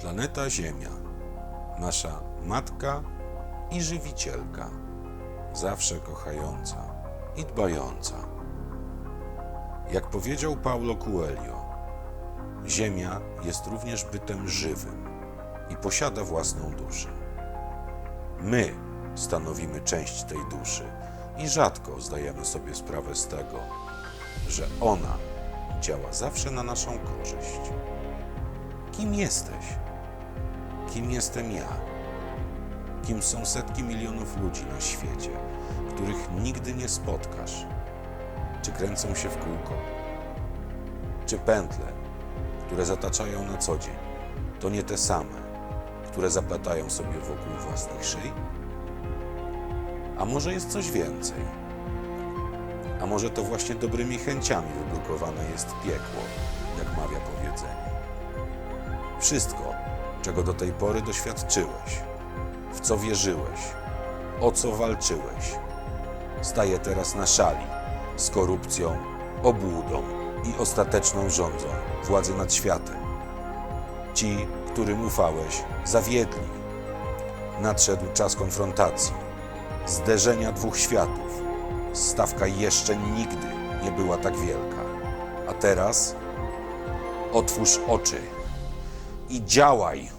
Planeta Ziemia, nasza matka i żywicielka, zawsze kochająca i dbająca. Jak powiedział Paulo Coelho, Ziemia jest również bytem żywym i posiada własną duszę. My stanowimy część tej duszy i rzadko zdajemy sobie sprawę z tego, że ona działa zawsze na naszą korzyść. Kim jesteś? Kim jestem ja? Kim są setki milionów ludzi na świecie, których nigdy nie spotkasz? Czy kręcą się w kółko? Czy pętle, które zataczają na co dzień, to nie te same, które zaplatają sobie wokół własnych szyi? A może jest coś więcej? A może to właśnie dobrymi chęciami wybrukowane jest piekło, jak mawia powiedzenie? Wszystko, czego do tej pory doświadczyłeś, w co wierzyłeś, o co walczyłeś, staje teraz na szali z korupcją, obłudą i ostateczną rządzą władzy nad światem. Ci, którym ufałeś, zawiedli. Nadszedł czas konfrontacji, zderzenia dwóch światów. Stawka jeszcze nigdy nie była tak wielka. A teraz otwórz oczy i działaj.